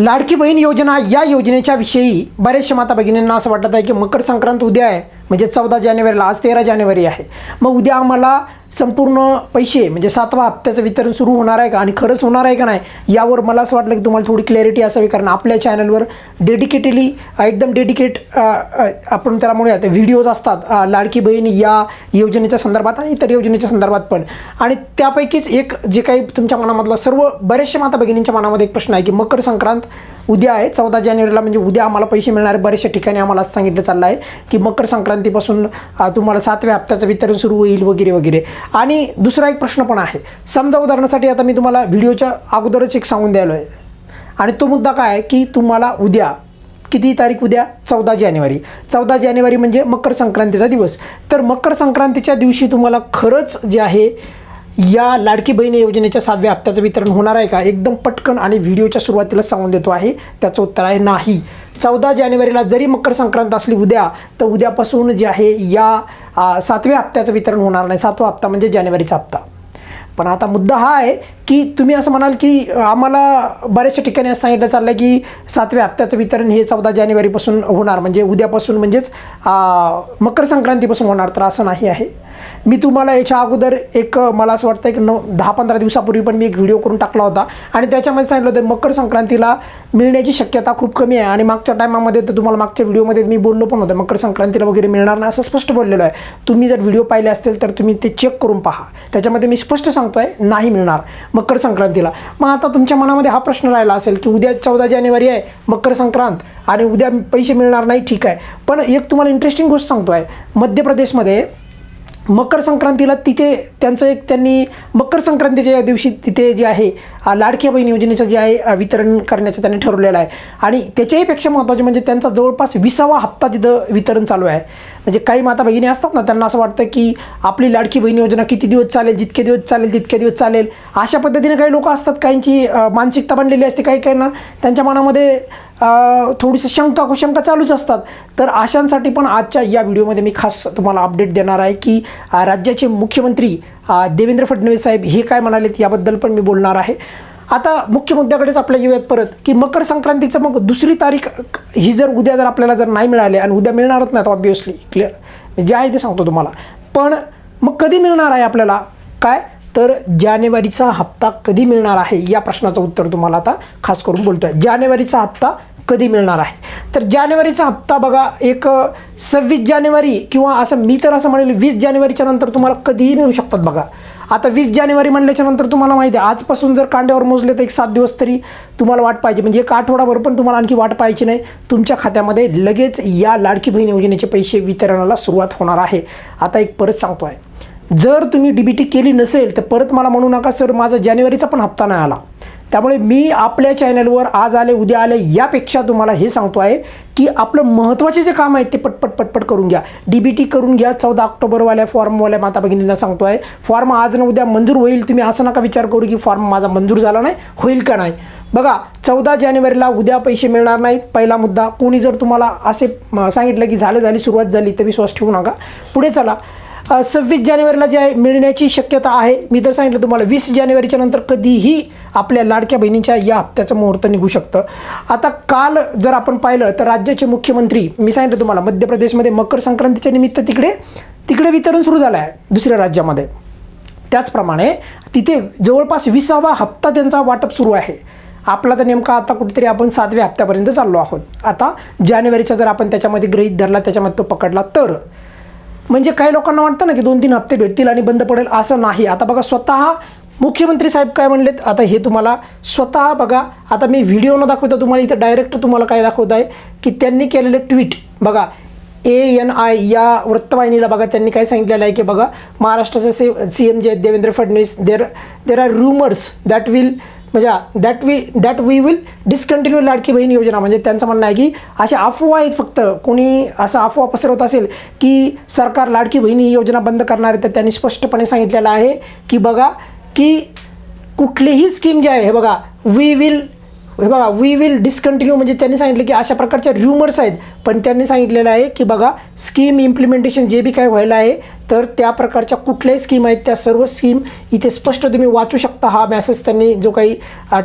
लाडकी बहीण योजना या योजनेच्या विषयी बरेचशा माता भगिनींना असं वाटत आहे की मकर संक्रांत उद्या आहे. म्हणजे चौदा जानेवारीला आज तेरा जानेवारी आहे. मग उद्या आम्हाला संपूर्ण पैसे म्हणजे सातवा हप्त्याचं वितरण सुरू होणार आहे का आणि खरंच होणार आहे का नाही यावर मला असं वाटलं की तुम्हाला थोडी क्लॅरिटी असावी. कारण आपल्या चॅनलवर डेडिकेटेडली एकदम डेडिकेट आपण त्याला म्हणूयात व्हिडिओज असतात लाडकी बहीण या योजनेच्या संदर्भात आणि इतर योजनेच्या संदर्भात पण. आणि त्यापैकीच एक जे काही तुमच्या मनामधला सर्व बरेचशा माता भगिनींच्या मनामध्ये एक प्रश्न आहे की मकर संक्रांत उद्या आहे चौदा जानेवारीला म्हणजे उद्या आम्हाला पैसे मिळणारे बऱ्याचशा ठिकाणी आम्हाला सांगितलं चाललं आहे की मकर संक्रांतीपासून तुम्हाला सातव्या हप्त्याचं वितरण सुरू होईल वगैरे वगैरे. आणि दुसरा एक प्रश्न पण आहे. समजा उदाहरणासाठी आता मी तुम्हाला व्हिडिओच्या अगोदरच एक सांगून द्यायलो आहे. आणि तो मुद्दा काय आहे की तुम्हाला उद्या किती तारीख उद्या? चौदा जानेवारी. चौदा जानेवारी म्हणजे मकर संक्रांतीचा दिवस. तर मकर संक्रांतीच्या दिवशी तुम्हाला खरंच जे आहे या लाडकी बहिणी योजनेच्या सहाव्या हप्त्याचं वितरण होणार आहे का? एकदम पटकन आणि व्हिडिओच्या सुरुवातीला सांगून देतो आहे. त्याचं उत्तर आहे नाही. चौदा जानेवारीला जरी मकर संक्रांत असली उद्या तर उद्यापासून जे आहे या सातव्या हप्त्याचं वितरण होणार नाही. सातवा हप्ता म्हणजे जानेवारीचा हप्ता. पण आता मुद्दा हा आहे की तुम्ही असं म्हणाल की आम्हाला बऱ्याचशा ठिकाणी असं सांगितलं चाललं की सातव्या हप्त्याचं वितरण हे चौदा जानेवारीपासून होणार. म्हणजे उद्यापासून म्हणजेच मकर संक्रांतीपासून होणार तर असं नाही आहे. मी तुम्हाला याच्या अगोदर एक मला असं वाटतं एक नऊ दहा पंधरा दिवसापूर्वी पण मी एक व्हिडिओ करून टाकला होता. आणि त्याच्यामध्ये सांगितलं होतं मकर संक्रांतीला मिळण्याची शक्यता खूप कमी आहे. आणि मागच्या टायमामध्ये तर तुम्हाला मागच्या व्हिडिओमध्ये मी बोललो पण होतं मकर संक्रांतीला वगैरे मिळणार नाही असं स्पष्ट बोललेलं आहे. तुम्ही जर व्हिडिओ पाहिले असतील तर तुम्ही ते चेक करून पहा. त्याच्यामध्ये मी स्पष्ट सांगतो आहे नाही मिळणार. मकर संक्रांतीला. मग आता तुमच्या मनामध्ये हा प्रश्न राहिला असेल की उद्या चौदा जानेवारी आहे मकर संक्रांत आणि उद्या पैसे मिळणार नाही ठीक आहे. पण एक तुम्हाला इंटरेस्टिंग गोष्ट सांगतो आहे मध्य प्रदेशमध्ये मकर संक्रांतीला तिथे त्यांचं एक त्यांनी मकर संक्रांतीच्या या दिवशी तिथे जे आहे लाडकी लाडक्या बहीण योजनेचं जे आहे वितरण करण्याचं त्यांनी ठरवलेलं आहे. आणि त्याच्याहीपेक्षा महत्त्वाचे म्हणजे त्यांचा जवळपास विसावा हप्ता तिथं वितरण चालू आहे. म्हणजे काही माता भगिनी असतात ना त्यांना असं वाटतं की आपली लाडकी बहीण योजना किती दिवस चालेल जितके दिवस चालेल तितके दिवस चालेल. अशा पद्धतीने काही लोक असतात काहींची मानसिकता बनलेली असते काही काहींना त्यांच्या मनामध्ये थोडीशी शंका कुशंका चालूच असतात. तर अशांसाठी पण आजच्या या व्हिडिओमध्ये मी खास तुम्हाला अपडेट देणार आहे की राज्याचे मुख्यमंत्री देवेंद्र फडणवीस साहेब हे काय म्हणालेत याबद्दल पण मी बोलणार आहे. आता मुख्य मुद्द्याकडेच आपल्या येऊयात परत की मकर संक्रांतीचं मग दुसरी तारीख ही जर उद्या जर आपल्याला जर नाही मिळाली आणि उद्या मिळणारच नाहीत ऑब्वियसली क्लिअर जे आहे ते सांगतो तुम्हाला. पण मग कधी मिळणार आहे आपल्याला? काय? तर जानेवारीचा हप्ता कधी मिळणार आहे? या प्रश्नाचं उत्तर तुम्हाला आता खास करून बोलतो आहे जानेवारीचा हप्ता कधी मिळणार आहे? तर जानेवारीचा हप्ता बघा एक सव्वीस जानेवारी किंवा असं मी तर असं म्हणेल वीस जानेवारीच्या नंतर तुम्हाला कधीही मिळू शकतात बघा. आता वीस जानेवारी म्हणल्याच्या नंतर तुम्हाला माहिती आहे आजपासून जर कांड्यावर मोजले तर एक सात दिवस तरी तुम्हाला वाट पाहिजे म्हणजे एक आठवडाभर पण तुम्हाला आणखी वाट पाहायची नाही. तुमच्या खात्यामध्ये लगेच या लाडकी बहीण योजनेचे पैसे वितरणाला सुरुवात होणार आहे. आता एक परत सांगतो आहे जर तुम्ही डी बी टी केली नसेल तर परत मला म्हणू नका सर माझा जानेवारीचा पण हप्ता नाही आला. त्यामुळे मी आपल्या चॅनलवर आज आले उद्या आले यापेक्षा तुम्हाला हे सांगतो आहे की आपलं महत्त्वाचे जे काम आहेत ते पटपट पटपट करून घ्या. डी बी टी करून घ्या चौदा ऑक्टोबरवाल्या फॉर्मवाल्या माता भगिनींना सांगतो आहे. फॉर्म आज न उद्या मंजूर होईल तुम्ही असं नका विचार करू की फॉर्म माझा मंजूर झाला नाही होईल का नाही. बघा चौदा जानेवारीला उद्या पैसे मिळणार नाहीत पहिला मुद्दा. कोणी जर तुम्हाला असे सांगितलं की झालं झाली सुरुवात झाली तर विश्वास ठेवू नका. पुढे चला. सव्वीस जानेवारीला जे आहे मिळण्याची शक्यता आहे. मी तर सांगितलं तुम्हाला वीस जानेवारीच्या नंतर कधीही आपल्या लाडक्या बहिणीच्या या हप्त्याचं मुहूर्त निघू शकतं. आता काल जर आपण पाहिलं तर राज्याचे मुख्यमंत्री मी सांगितलं तुम्हाला मध्य प्रदेशमध्ये मकर संक्रांतीच्या निमित्त तिकडे तिकडे वितरण सुरू झालं आहे दुसऱ्या राज्यामध्ये. त्याचप्रमाणे तिथे जवळपास विसावा हप्ता त्यांचा वाटप सुरू आहे. आपला तर नेमका आता कुठेतरी आपण सातव्या हप्त्यापर्यंत चाललो आहोत. आता जानेवारीचा जर आपण त्याच्यामध्ये गृहीत धरला त्याच्यामध्ये तो पकडला तर म्हणजे काही लोकांना वाटतं ना की दोन तीन हप्ते भेटतील आणि बंद पडेल असं नाही. आता बघा स्वतः मुख्यमंत्री साहेब काय म्हणलेत? आता हे तुम्हाला स्वतः बघा. आता मी व्हिडिओ न दाखवतो तुम्हाला इथं डायरेक्ट तुम्हाला काय दाखवत आहे? की त्यांनी केलेले ट्विट बघा. ए एन आय या वृत्तवाहिनीला बघा त्यांनी काय सांगितलेलं आहे की बघा महाराष्ट्राचे C C M J Devendra Fadnavis there there are rumours that will म्हणजे that we that we will discontinue Ladki Bahin Yojana. म्हणजे त्यांचं म्हणणं आहे की अशा अफवा आहेत फक्त. कोणी असा अफवा पसरवत असेल की सरकार लाडकी बहीण ही योजना बंद करणार आहे तर त्यांनी स्पष्टपणे सांगितलेलं आहे की बघा की कुठलीही स्कीम जी आहे हे बघा वी विल हे बघा वी विल डिस्कंटिन्यू म्हणजे त्यांनी सांगितलं की अशा प्रकारच्या र्युमर्स आहेत. पण त्यांनी सांगितलेलं आहे की बघा स्कीम इम्प्लिमेंटेशन जे बी काय व्हायला आहे तर त्या प्रकारच्या कुठल्याही स्कीम आहेत त्या सर्व स्कीम इथे स्पष्ट तुम्ही वाचू शकता. हा मेसेज त्यांनी जो काही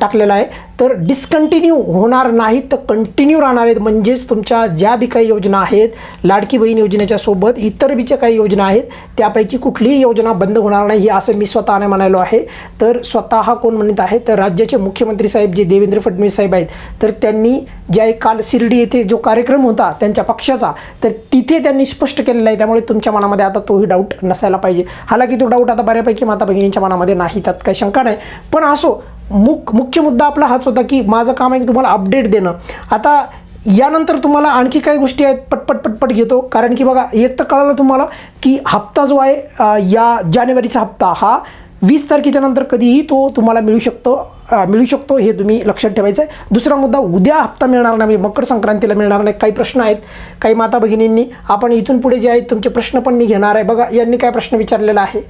टाकलेला आहे. तर डिस्कंटिन्यू होणार नाहीत तर कंटिन्यू राहणार आहेत. म्हणजेच तुमच्या ज्या बी काही योजना आहेत लाडकी बहीण योजनेच्या सोबत इतर बी ज्या काही योजना आहेत त्यापैकी कुठलीही योजना बंद होणार नाही हे असं मी स्वतःने म्हणालो आहे. तर स्वतः कोण म्हणत आहे तर राज्याचे मुख्यमंत्री साहेब जे देवेंद्र फडणवीस साहेब आहेत तर त्यांनी ज्या काल शिर्डी येथे जो कार्यक्रम होता त्यांच्या पक्षाचा तर तिथे त्यांनी स्पष्ट केलेला आहे. त्यामुळे तुमच्या मनामध्ये आता तोही डाऊट नसायला पाहिजे. हालाकी तो डाऊट आता बऱ्यापैकी माता भगिनींच्या मनामध्ये नाही त्यात काही शंका नाही. पण असो मुख मुख्य मुद्दा आपला हाच होता की माझं काम आहे की तुम्हाला अपडेट देणं. आता यानंतर तुम्हाला आणखी काही गोष्टी आहेत पटपट पटपट घेतो. कारण की बघा एक तर कळालं तुम्हाला की हप्ता जो आहे या जानेवारीचा हप्ता हा वीस तारखेच्या नंतर कधीही तो तुम्हाला मिळू शकतो. मिळू शकतो हे तुम्ही लक्षात ठेवायचं आहे दुसरा मुद्दा उद्या हप्ता मिळणार नाही म्हणजे मकर संक्रांतीला मिळणार नाही काही प्रश्न आहेत. काही माता भगिनींनी आपण इथून पुढे जे आहेत तुमचे प्रश्न पण मी घेणार आहे. बघा यांनी काय प्रश्न विचारलेला आहे.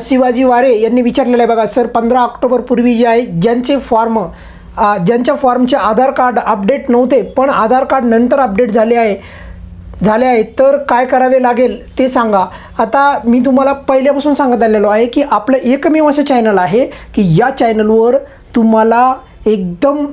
शिवाजी वारे यांनी विचारलेलं आहे बघा सर पंधरा ऑक्टोबरपूर्वी जे आहे ज्यांचे फॉर्म ज्यांच्या फॉर्मचे आधार कार्ड अपडेट नव्हते पण आधार कार्ड नंतर अपडेट झाले आहे झाले आहे तर काय करावे लागेल ते सांगा. आता मी तुम्हाला पहिल्यापासून सांगत आलेलो आहे की आपलं एकमेव असं चॅनल आहे की या चॅनलवर तुम्हाला एकदम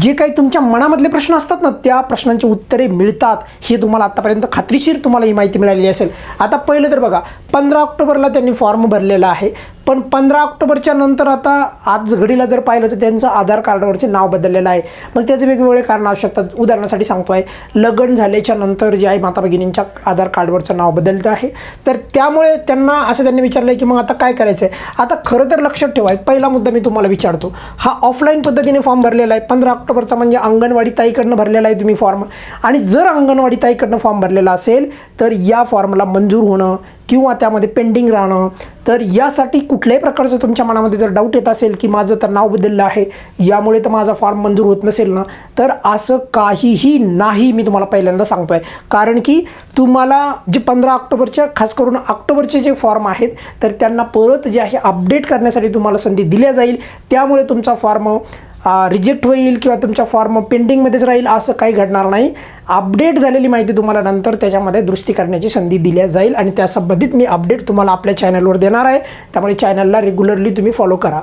जे काही तुमच्या मनामधले प्रश्न असतात ना त्या प्रश्नांची उत्तरे मिळतात. हे तुम्हाला आत्तापर्यंत खात्रीशीर तुम्हाला ही माहिती मिळालेली असेल. आता पहिलं तर बघा पंधरा ऑक्टोबरला त्यांनी फॉर्म भरलेला आहे. पण पंधरा ऑक्टोबरच्या नंतर आता आज घडीला जर पाहिलं तर त्यांचं आधार कार्डावरचे नाव बदललेलं आहे. मग त्याचे वेगवेगळे कारण असू शकतात उदाहरणासाठी सांगतो आहे लग्न झाल्याच्यानंतर जे आहे माता भगिनींच्या आधार कार्डवरचं नाव बदलतं आहे. तर त्यामुळे त्यांना असं त्यांनी विचारलं की मग आता काय करायचं आहे आता खरं तर लक्षात ठेवा एक पहिला मुद्दा मी तुम्हाला विचारतो. हा ऑफलाईन पद्धतीने फॉर्म भरलेला आहे. पंधरा ऑक्टोबरचा म्हणजे अंगणवाडी ताईकडनं भरलेला आहे तुम्ही फॉर्म. आणि जर अंगणवाडी ताईकडनं फॉर्म भरलेला असेल तर या फॉर्मला मंजूर होणं किंवा त्यामध्ये पेंडिंग राहणं तर यासाठी कुठल्याही प्रकारचं तुमच्या मनामध्ये जर डाऊट येत असेल की माझं तर नाव बदललं आहे यामुळे तर माझा फॉर्म मंजूर होत नसेल ना तर असं काहीही नाही मी तुम्हाला पहिल्यांदा सांगतो आहे कारण की तुम्हाला जे पंधरा ऑक्टोबरच्या खास करून ऑक्टोबरचे जे फॉर्म आहेत तर त्यांना परत जे आहे अपडेट करण्यासाठी तुम्हाला संधी दिल्या जाईल. त्यामुळे तुमचा फॉर्म रिजेक्ट होईल किंवा तुमच्या फॉर्म पेंडिंगमध्येच राहील असं काही घडणार नाही. अपडेट झालेली माहिती तुम्हाला नंतर त्याच्यामध्ये दुरुस्ती करण्याची संधी दिल्या जाईल आणि त्या संबंधित मी अपडेट तुम्हाला आपल्या चॅनलवर देणार आहे. त्यामुळे चॅनलला रेग्युलरली तुम्ही फॉलो करा.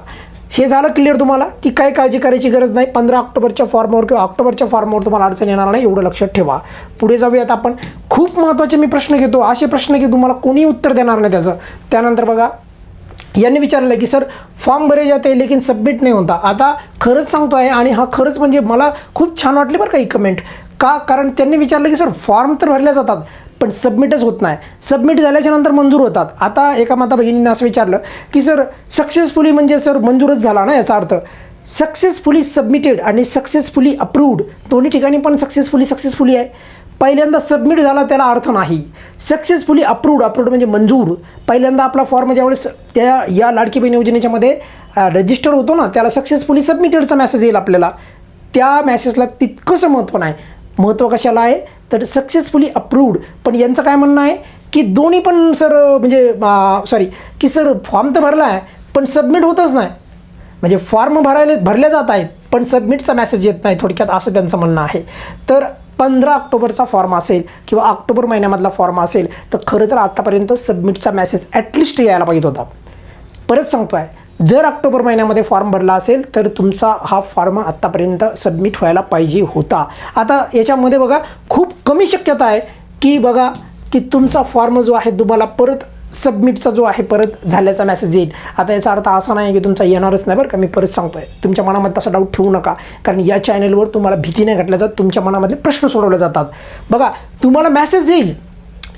हे झालं क्लिअर तुम्हाला? की काही काळजी करायची गरज नाही. पंधरा ऑक्टोबरच्या फॉर्मवर किंवा ऑक्टोबरच्या फॉर्मवर तुम्हाला अडचण येणार नाही एवढं लक्षात ठेवा. पुढे जाऊयात आपण. खूप महत्त्वाचे मी प्रश्न घेतो. असे प्रश्न की तुम्हाला कोणी उत्तर देणार नाही त्याचं. त्यानंतर बघा यांनी विचारलं की सर फॉर्म भरे जाते लेकिन सबमिट नाही होता. आता खरंच सांगतो आहे आणि हा खरंच म्हणजे मला खूप छान वाटले बरं काही कमेंट का? कारण त्यांनी विचारलं की सर फॉर्म तर भरल्या जातात पण सबमिटच होत नाही. सबमिट झाल्याच्यानंतर मंजूर होतात. आता एका माता भगिनींनी असं विचारलं की सर सक्सेसफुली म्हणजे सर मंजूरच झाला ना याचा अर्थ? सक्सेसफुली सबमिटेड आणि सक्सेसफुली अप्रूव्ड दोन्ही ठिकाणी पण सक्सेसफुली सक्सेसफुली आहे. पहिल्यांदा सबमिट झाला त्याला अर्थ नाही. सक्सेसफुली अप्रूव्ड अप्रूव्ड म्हणजे मंजूर. पहिल्यांदा आपला फॉर्म ज्यावेळेस त्या या लाडकी बहीण योजनेच्यामध्ये रजिस्टर होतो ना त्याला सक्सेसफुली सबमिटेडचा मेसेज येईल आपल्याला. त्या मेसेजला तितकंसं महत्त्व नाही. महत्त्व कशाला आहे? तर सक्सेसफुली अप्रूव्ड पण यांचं काय म्हणणं आहे? की दोन्ही पण सर म्हणजे सॉरी की सर फॉर्म तर भरला आहे पण सबमिट होतच नाही. म्हणजे फॉर्म भरायला भरले जात आहेत पण सबमिटचा मेसेज येत नाही. थोडक्यात असं त्यांचं म्हणणं आहे. तर पंधरा ऑक्टोबरचा फॉर्म असेल किंवा ऑक्टोबर महिन्यामधला फॉर्म असेल तर खरं तर आत्तापर्यंत सबमिटचा मेसेज ॲटलिस्ट यायला पाहिजे होता. परत सांगतो आहे जर ऑक्टोबर महिन्यामध्ये फॉर्म भरला असेल तर तुमचा हा फॉर्म आत्तापर्यंत सबमिट व्हायला पाहिजे होता. आता याच्यामध्ये बघा खूप कमी शक्यता आहे की बघा की तुमचा फॉर्म जो आहे तुम्हाला परत सबमिटचा जो आहे परत झाल्याचा मेसेज येईल. आता याचा अर्थ असा नाही की तुमचा येणारच नाही बरं का मी परत सांगतो आहे तुमच्या मनामध्ये तसा डाऊट ठेवू नका. कारण या चॅनलवर तुम्हाला भीती नाही घटल्या जात तुमच्या मनामधले प्रश्न सोडवले जातात. बघा तुम्हाला मेसेज येईल.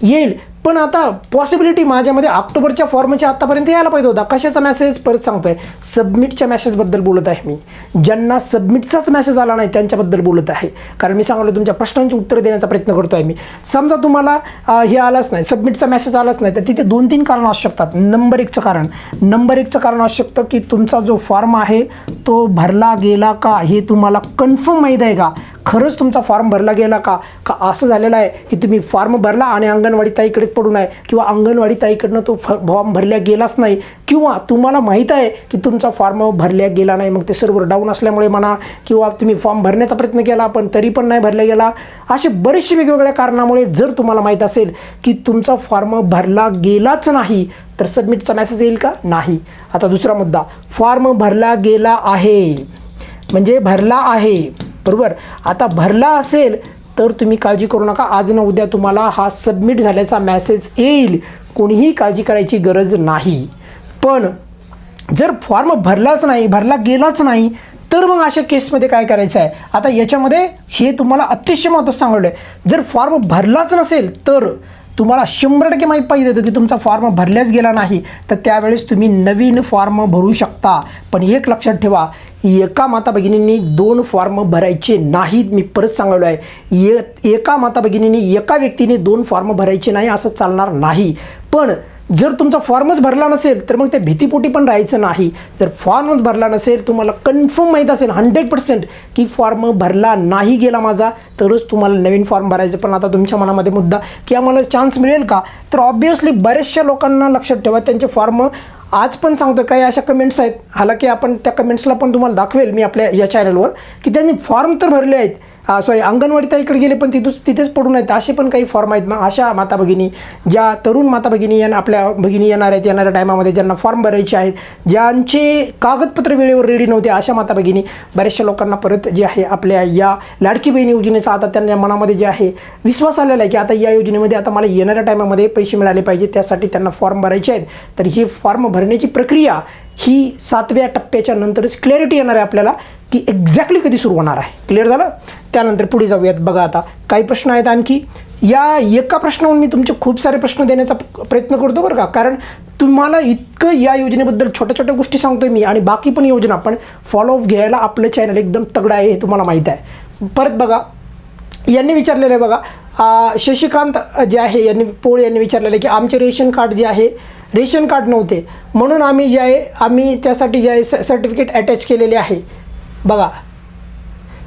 येईल. पण आता पॉसिबिलिटी माझ्यामध्ये ऑक्टोबरच्या फॉर्मच्या आत्तापर्यंत यायला पाहिजे होता. कशाचा मेसेज परत सांगतोय. सबमिटच्या मेसेजबद्दल बोलत आहे मी. ज्यांना सबमिटचाच मेसेज आला नाही त्यांच्याबद्दल बोलत आहे. कारण मी सांगलो तुमच्या प्रश्नांची उत्तर देण्याचा प्रयत्न करतो आहे मी. समजा तुम्हाला हे आलाच नाही सबमिटचा मेसेज आलाच नाही तर तिथे दोन तीन कारण असू शकतात. नंबर एकचं कारण. नंबर एकचं कारण असू शकतं की तुमचा जो फॉर्म आहे तो भरला गेला का हे तुम्हाला कन्फर्म माहीत आहे का? खरंच तुमचा फॉर्म भरला गेला का? का असं झालेलं आहे की तुम्ही फॉर्म भरला आणि अंगणवाडी ताईकडेच पडून आहे? किंवा अंगणवाडी ताईकडनं तो फ फॉर्म भरल्या गेलाच नाही? किंवा तुम्हाला माहीत आहे की तुमचा फॉर्म भरल्या गेला नाही? मग ते सर्व्हर डाऊन असल्यामुळे म्हणा किंवा तुम्ही फॉर्म भरण्याचा प्रयत्न केला पण तरी पण नाही भरला गेला? असे बरेचसे वेगवेगळ्या कारणामुळे जर तुम्हाला माहीत असेल की तुमचा फॉर्म भरला गेलाच नाही तर सबमिटचा मेसेज येईल का? नाही. आता दुसरा मुद्दा. फॉर्म भरला गेला आहे. म्हणजे भरला आहे. बरोबर? आता भरला असेल तर तुम्ही काळजी करू नका. आज ना उद्या तुम्हाला हा सबमिट झाल्याचा मेसेज येईल. कोणीही काळजी करायची गरज नाही. पण जर फॉर्म भरलाच नाही भरला गेलाच नाही तर मग अशा केसमध्ये काय करायचं आहे? आता याच्यामध्ये हे तुम्हाला अतिशय महत्त्वाचं सांगलं आहे जर फॉर्म भरलाच नसेल तर तुम्हाला शंभर टक्के माहीत पाहिजे होतं की तुमचा फॉर्म भरल्याच गेला नाही. तर त्यावेळेस तुम्ही नवीन फॉर्म भरू शकता. पण एक लक्षात ठेवा एका माता भगिनींनी दोन फॉर्म भरायचे नाहीत मी परत सांगलो आहे ए एका माता भगिनींनी एका व्यक्तीने दोन फॉर्म भरायचे नाही असं चालणार नाही. पण जर तुमचा फॉर्मच भरला नसेल तर मग त्या भीतीपोटी पण राहायचं नाही. जर फॉर्मच भरला नसेल तुम्हाला कन्फर्म माहीत असेल हंड्रेड पर्सेंट की फॉर्म भरला नाही गेला माझा तरच तुम्हाला नवीन फॉर्म भरायचं. पण आता तुमच्या मनामध्ये मुद्दा की आम्हाला चान्स मिळेल का? तर ऑब्वियसली बऱ्याचशा लोकांना लक्षात ठेवा त्यांचे फॉर्म आज पण सांगतो काही अशा कमेंट्स आहेत. हालाकी आपण त्या कमेंट्सला पण तुम्हाला दाखवेल मी आपल्या या चॅनलवर की त्यांनी फॉर्म तर भरले आहेत सॉरी अंगणवाडी ताईकडे गेले पण तिथून तिथेच पडून आहेत. असे पण काही फॉर्म आहेत. मग अशा माता भगिनी ज्या तरुण माता भगिनी यांना आपल्या भगिनी येणार आहेत येणाऱ्या टायमामध्ये ज्यांना फॉर्म भरायचे आहेत ज्यांचे कागदपत्र वेळेवर रेडी नव्हते अशा माता भगिनी बऱ्याचशा लोकांना परत जे आहे आपल्या या लाडकी बहीण योजनेचा आता त्यांच्या मनामध्ये जे आहे विश्वास आलेला आहे की आता या योजनेमध्ये आता मला येणाऱ्या टायमामध्ये पैसे मिळाले पाहिजे त्यासाठी त्यांना फॉर्म भरायचे आहेत. तर ही फॉर्म भरण्याची प्रक्रिया ही सातव्या टप्प्याच्या नंतरच क्लॅरिटी येणार आहे आपल्याला की एक्झॅक्टली कधी सुरू होणार आहे. क्लिअर झालं? त्यानंतर पुढे जाऊयात. बघा आता काही प्रश्न आहेत आणखी. या एका प्रश्नावरून मी तुमचे खूप सारे प्रश्न देण्याचा प्रयत्न करतो बरं का. कारण तुम्हाला इतकं या योजनेबद्दल छोट्या छोट्या गोष्टी सांगतोय मी आणि बाकी पण योजना पण फॉलोअप घ्यायला आपलं चॅनल एकदम तगडं आहे हे तुम्हाला माहीत आहे. परत बघा यांनी विचारलेलं आहे बघा शशिकांत जे आहे यांनी पोळ यांनी विचारलेलं आहे की आमचे रेशन कार्ड जे आहे रेशन कार्ड नव्हते. म्हणून आम्ही जे आहे आम्ही त्यासाठी जे आहे स सर्टिफिकेट अटॅच केलेले आहे. बघा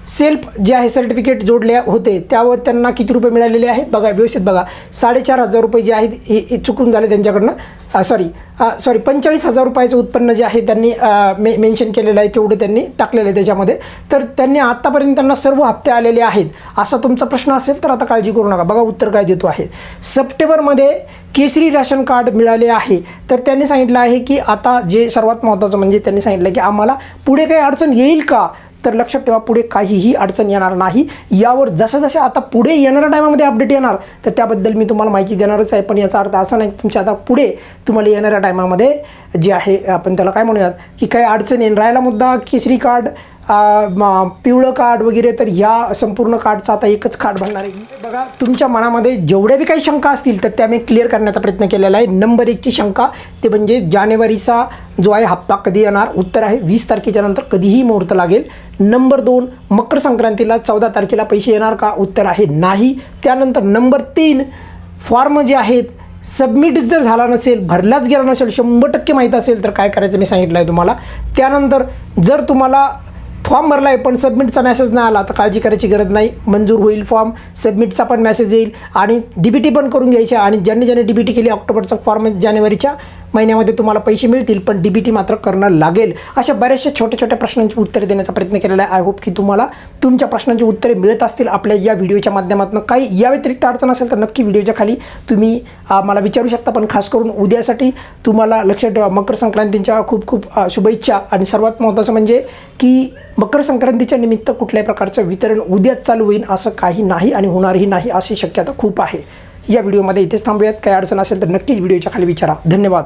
सेल्फ जे आहे सर्टिफिकेट जोडले होते त्यावर त्यांना किती रुपये मिळालेले आहेत? बघा व्यवस्थित बघा. साडेचार हजार रुपये जे आहेत हे चुकून झाले त्यांच्याकडनं. सॉरी सॉरी पंचेचाळीस हजार रुपयाचं उत्पन्न जे आहे त्यांनी मे मेन्शन केलेलं आहे तेवढं त्यांनी टाकलेलं आहे त्याच्यामध्ये. तर त्यांनी आत्तापर्यंत त्यांना सर्व हप्ते आलेले आहेत. असा तुमचा प्रश्न असेल तर आता काळजी करू नका. बघा उत्तर काय देतो आहे. सप्टेंबरमध्ये केसरी राशन कार्ड मिळाले आहे. तर त्यांनी सांगितलं आहे की आता जे सर्वात महत्त्वाचं म्हणजे त्यांनी सांगितलं की आम्हाला पुढे काही अडचण येईल का? तर लक्षात ठेवा पुढे काहीही अडचण येणार नाही. यावर जसं जसं आता पुढे येणाऱ्या टायमामध्ये अपडेट येणार तर त्याबद्दल मी तुम्हाला माहिती देणारच आहे. पण याचा अर्थ असा नाही तुमच्या आता पुढे तुम्हाला येणाऱ्या टायमामध्ये जे आहे आपण त्याला काय म्हणूयात की काही अडचण येईल. राहिला मुद्दा केसरी कार्ड पिवळं कार्ड वगैरे तर ह्या संपूर्ण कार्डचा आता एकच कार्ड बनणार आहे. बघा तुमच्या मनामध्ये जेवढ्या बी काही शंका असतील तर त्या मी क्लिअर करण्याचा प्रयत्न केलेला आहे. नंबर एकची शंका ते म्हणजे जानेवारीचा जो आहे हप्ता कधी येणार? उत्तर आहे वीस तारखेच्या नंतर कधीही मुहूर्त लागेल. नंबर दोन मकर संक्रांतीला चौदा तारखेला पैसे येणार का? उत्तर आहे नाही. त्यानंतर नंबर तीन फॉर्म जे आहेत सबमिट जर झाला नसेल भरलाच गेला नसेल शंभर टक्के माहीत असेल तर काय करायचं मी सांगितलं आहे तुम्हाला? त्यानंतर जर तुम्हाला फॉर्म भरला आहे पण सबमिटचा मेसेज नाही आला तर काळजी करायची गरज नाही. मंजूर होईल फॉर्म सबमिटचा पण मेसेज येईल आणि डी बी टी पण करून घ्यायचे आणि ज्यांनी ज्यांनी डी बी टी केली ऑक्टोबरचा फॉर्म जानेवारीच्या महिन्यामध्ये तुम्हाला पैसे मिळतील पण डी बी टी मात्र करणं लागेल. अशा बऱ्याचशा छोट्या छोट्या प्रश्नांची उत्तरे देण्याचा प्रयत्न केलेला आहे. आय होप की तुम्हाला तुमच्या प्रश्नांची उत्तरे मिळत असतील आपल्या या व्हिडिओच्या माध्यमातून. काही या व्यतिरिक्त अडचण असेल तर नक्की व्हिडिओच्या खाली तुम्ही मला विचारू शकता. पण खास करून उद्यासाठी तुम्हाला लक्षात ठेवा मकर संक्रांतीच्या खूप खूप शुभेच्छा. आणि सर्वात महत्त्वाचं म्हणजे की मकर संक्रांतीच्या निमित्त कुठल्याही प्रकारचं वितरण उद्याच चालू होईल असं काही नाही आणि होणारही नाही अशी शक्यता खूप आहे. या व्हिडिओमध्ये इथेच थांबूयात. काही अडचण असेल तर नक्कीच व्हिडिओच्या खाली विचारा. धन्यवाद.